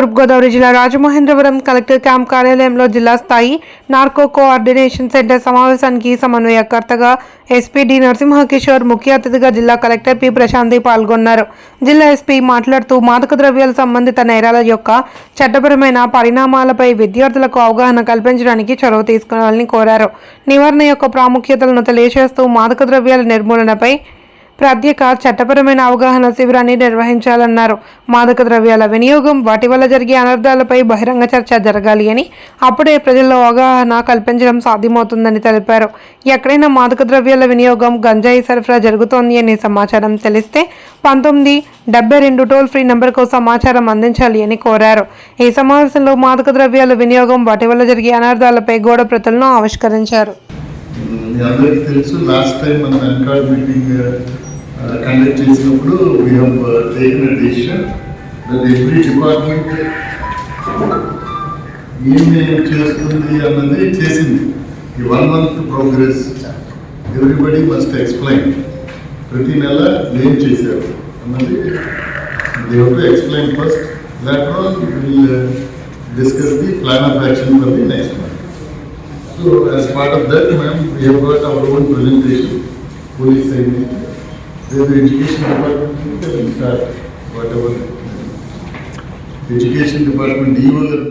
తూర్పుగోదావరి జిల్లా Rajamahendravaram collector camp కార్యాలయంలో జిల్లా స్థాయి నార్కో కోఆర్డినేషన్ సెంటర్ సమావేశానికి సమన్వయకర్తగా ఎస్పీ డి నరసింహకిషోర్ ముఖ్య అతిథిగా జిల్లా కలెక్టర్ పి ప్రశాంతి పాల్గొన్నారు. జిల్లా ఎస్పీ మాట్లాడుతూ మాదక ద్రవ్యాల సంబంధిత నేరాల యొక్క చట్టపరమైన పరిణామాలపై విద్యార్థులకు అవగాహన కల్పించడానికి చొరవ తీసుకోవాలని కోరారు. నివారణ యొక్క ప్రాముఖ్యతలను తెలియజేస్తూ మాదక ద్రవ్యాల నిర్మూలనపై ప్రత్యేక చట్టపరమైన అవగాహన శిబిరాన్ని నిర్వహించాలన్నారు. మాదక ద్రవ్యాల వినియోగం వాటి వల్ల జరిగే అనర్థాలపై బహిరంగ చర్చ జరగాలి అని అప్పుడే ప్రజల్లో అవగాహన కల్పించడం సాధ్యమవుతుందని తెలిపారు. ఎక్కడైనా మాదక ద్రవ్యాల వినియోగం గంజాయి సరఫరా జరుగుతోంది అనే సమాచారం తెలిస్తే పంతొమ్మిది డెబ్బై రెండు టోల్ ఫ్రీ నెంబర్కు సమాచారం అందించాలి అని కోరారు. ఈ సమావేశంలో మాదక ద్రవ్యాల వినియోగం వాటి వల్ల జరిగే అనర్థాలపై గోడ ప్రతులను ఆవిష్కరించారు. మీ అందరికీ తెలుసు లాస్ట్ టైం మనం ఎన్కార్డ్ మీటింగ్ కండక్ట్ చేసినప్పుడు we have taken a decision that every department ఏమేమి చేస్తుంది అన్నది చేసింది. ఈ one month progress everybody must explain ప్రతి నెల ఏం చేశారు అన్నది they have to explain first that will discuss the plan of action for the next month So as part of that, ma'am, we have got our own presentation, police side. There's the education department, can start whatever. Education department, you.